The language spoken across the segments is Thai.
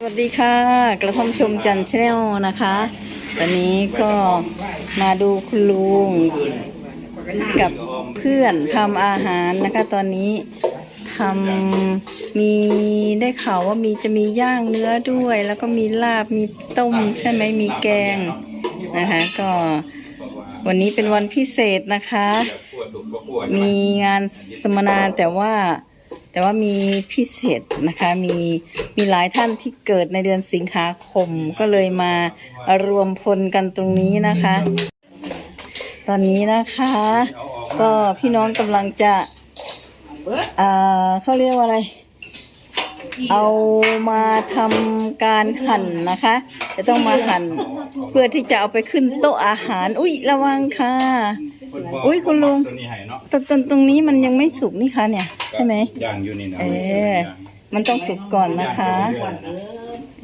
สวัสดีค่ะ กระท่อมชมจันชแนลนะคะตอนนี้ก็มาดูคุณลุงกับเพื่อนทำอาหารนะคะ ตอนนี้ทำมีได้ข่าวว่ามีจะมีย่างเนื้อด้วย แล้วก็มีลาบมีต้มใช่ไหมมีแกงนะคะ ก็วันนี้เป็นวันพิเศษนะคะ มีงานสัมมนาแต่ว่า แต่ว่ามีพิเศษนะคะ มีมีหลายท่านที่เกิดในเดือนสิงหาคมก็เลยมารวมพลกันตรงนี้นะคะ ตอนนี้นะคะ ก็พี่น้องกำลังจะ อ่าเขาเรียกว่าอะไร เอามาทำการหั่นนะคะ จะต้องมาหั่นเพื่อที่จะเอาไปขึ้นโต๊ะอาหาร อุ้ยระวังค่ะ อุ๊ยคุณลุงตัวนี้ให้เนาะตรงตรงตรงนี้มันยังไม่สุกนี่คะเนี่ย ใช่ไหมย่างอยู่นี่นะเออมันต้องสุกก่อนนะคะ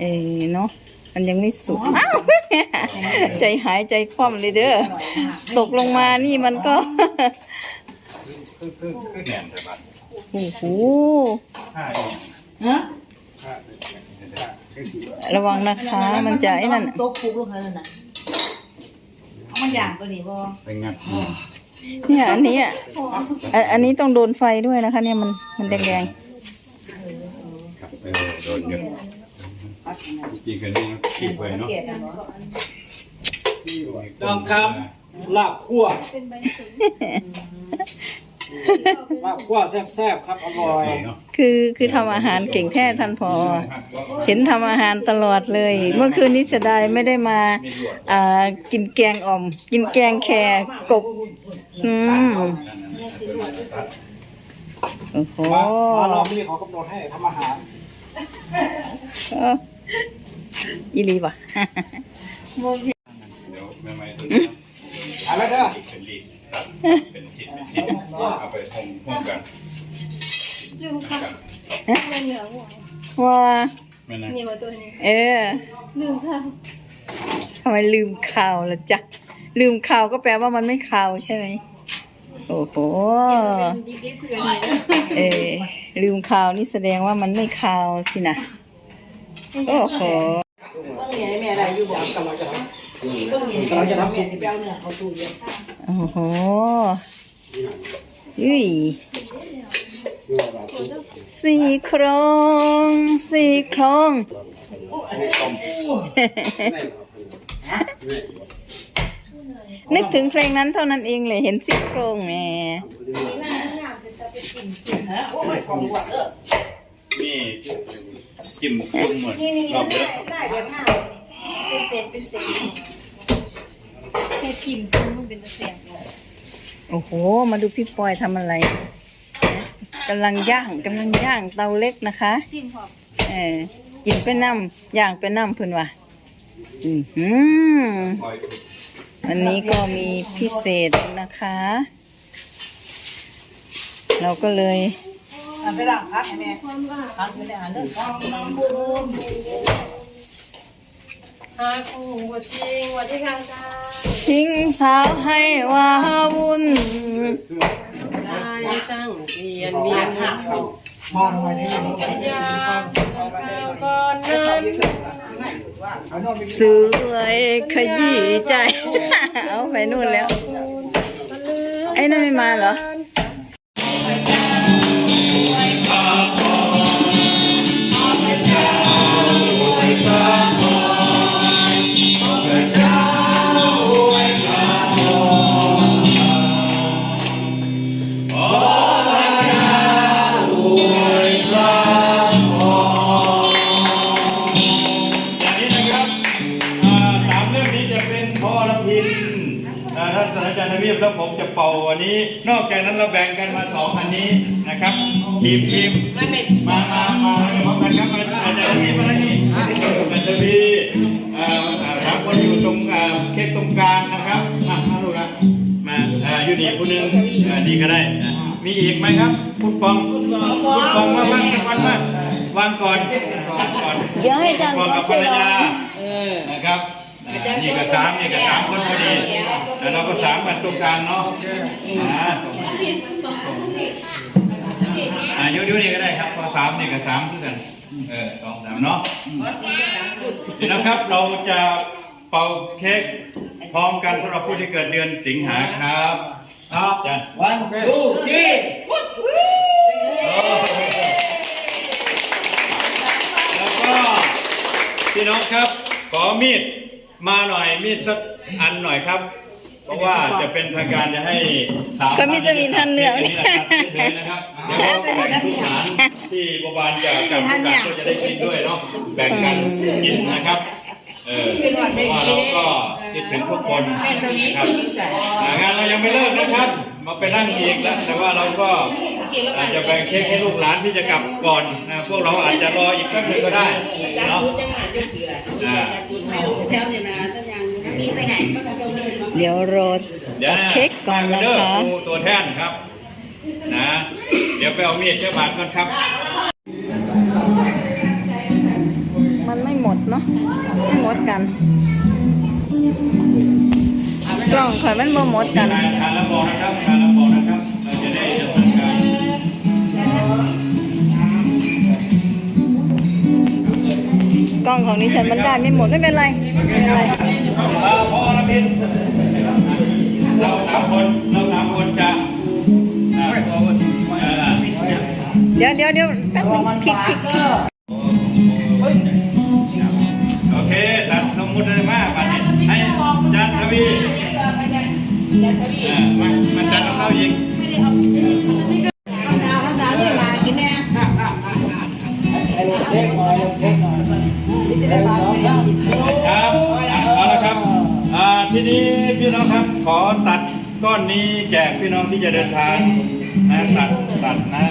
เออเนาะมันยังไม่สุกอ้าวใจหายใจคว่ำเลยเด้อตกลงมานี่มันก็คือคือคือแหนมแต่บัดโอ้โหห้าเนี่ย ฮะระวังนะคะ มันจะไอ้นั่นโต๊ะคุกลงนั่นน่ะเอามาอย่างตัวนี้บ่ไปงัดเนี่ยอันนี้อะอันอันนี้ต้องโดนไฟด้วยนะคะ เนี่ยมันมันแดงครับเออโดนเยอะจริงๆกันนี่ขีดไว้เนาะเกลียดกันบ่น้องครับลาบคั่ว ลาบคั่วแซ่บๆครับอร่อยเนาะๆคือคือทำอาหารเก่งแท้ท่านพอ เห็นทำอาหารตลอดเลย เมื่อคืนนี้เสียดายไม่ได้มาอ่ากินแกงอ่อม กินแกงแครกบ อืมโอ้โหมามารอบนี้เขากำหนดให้ทำอาหารเอออีหลีป่ะเดี๋ยวแม่ไม้ตัวนี้อะไรเด้อเป็นลีด ครับ เป็นชิ้นเป็นชิ้นเอาไปห่มห่มกันลืมค่ะเป็นเหนือหัวว่าแม่นะนี่มาตัวนี้ เออ ลืมค่ะทำไมลืมข่าวละจ๊ะ ลืมข่าวก็แปลว่ามันไม่ข่าวใช่ไหมโอ้โหเอนนี่นะเอลืมข่าวนี่แสดงว่ามันไม่ข่าวสินะโอ้โหต้องมีให้แม่ได้อยู่บ่กำลังจะทต้องมีกำลังจะทำสุกสิไปเอาเนื้อเขาตู้เย็น โอ้โหอุ้ยสี่โครงสี่โครงนึกถึงเพลงนั้นเท่านั้นเองเลยเห็นสี่โครงแหมฮะโอ้ยของหวานเด้อนี่จิ้มจุ่มหมดนี่นี่รอบเยอะได้แบบห้าเป็นเศษเป็นเศษแค่พิมพ์จิ้มมันเป็นตะเสียงเลยโอ้โห มาดูพี่ปอยทำอะไรกำลังย่างกำลังย่างเตาเล็กนะคะ จิ้มพอเออกินไปน้ำย่างไปน้ำเพิ่นว่ะอือหือคอยวันนี้ก็มีพิเศษนะคะ เราก็เลยเอาไปล้างพักให้แม่พักไม่ได้หาเด้อ หาคู่หัวจริงสวัสดีค่ะจ้าทิ้งสาวให้ว่าวุ่น ได้ตั้งเวียนเวียนหามองไว้นี่ยาก่อนนั้นสวยขยี้ใจ เอาไปนู่นแล้ว ไอ้นั่นไม่มาเหรอ อ่าท่านศาสตราจารย์ทวีปแล้วผมจะเป่าอันนี้ นอกจากนั้นเราแบ่งกันมาสองอันนี้นะครับทีมทีมไม่เป็นมามามาพร้อมกันครับมาอาจารย์ทวีปมาแล้วนี่อาจารย์ทวีอ่าอ่าครับคนอยู่ตรงอ่าเค้กตรงกลางนะครับมามาลูกนะมาอ่าอยู่นี่ผู้หนึงอ่านี่ก็ได้อะมีอีกไหมครับพุทธปองพุทธปองมาวางกันมาวางก่อนวางก่อนเดี๋ยวให้อาจารย์บอกกับภรรยาเออนะครับอ่า นี่ก็สามนี่ก็สามคนพอดีแล้วเราก็สามกันตรงกลางเนาะอ่าอ่ายุยุนี่ก็ได้ครับพอสามนี่ก็สามคือกันเออสองสามเนาะนี่นะครับเราจะเป่าเค้กพร้อมกันสำหรับผู้ที่เกิดเดือนสิงหาครับครับจ้ะวันทูที่แล้วก็พี่น้องครับขอมีด มาหน่อยมีดสักอันหน่อยครับ เพราะว่าจะเป็นทางการจะให้สาวก็มีจะมีท่านเหนือนี่นะครับเชิญนะครับเดี๋ยวเราแบ่งทุกฐานที่บวบานจะกับทุกฐานก็จะได้กินด้วยเนาะแบ่งกันกินนะครับเออเพราะว่าเราก็คิดถึงทุกคนนะครับอ่างานเรายังไม่เลิกนะครับ มาไปนั่งอีกแล้วแต่ว่าเราก็อาจจะแบ่งเค้กให้ลูกหลานที่จะกลับก่อนนะพวกเราอาจจะรออีกแป๊บนึงก็ได้เนาะ อ่าเดี๋ยวรอเดี๋ยวตัดเค้กก่อนมานะเด้อคะครูตัวแท่นครับ นะ เดี๋ยวไปเอามีดเจ้าบาทก่อนครับ มันไม่หมดเนาะไม่หมดกันกล่องข่อยมันบ่หมดกันทานทานแล้วบอกนะครับทานแล้วบอกนะครับ กล้องของดิฉันมันได้ไม่หมดไม่เป็นไรไม่เป็นไรเราพอละพินเราสามคนเราสามคนจะเดี๋ยวเดี๋ยวเดี๋ยวแป๊บนึงคลิกคลิกโอเคตัดนมมุดเลยมากมาให้จันทวีอ่ามามาจันของเราอีก ไอ้ลงเค้กหน่อยลงเค้กหน่อยครับครับอะเอาละครับทีนี้พี่น้องครับขอตัดก้อนนี้แจกพี่น้องที่จะเดินทางนะตัดตัดนะ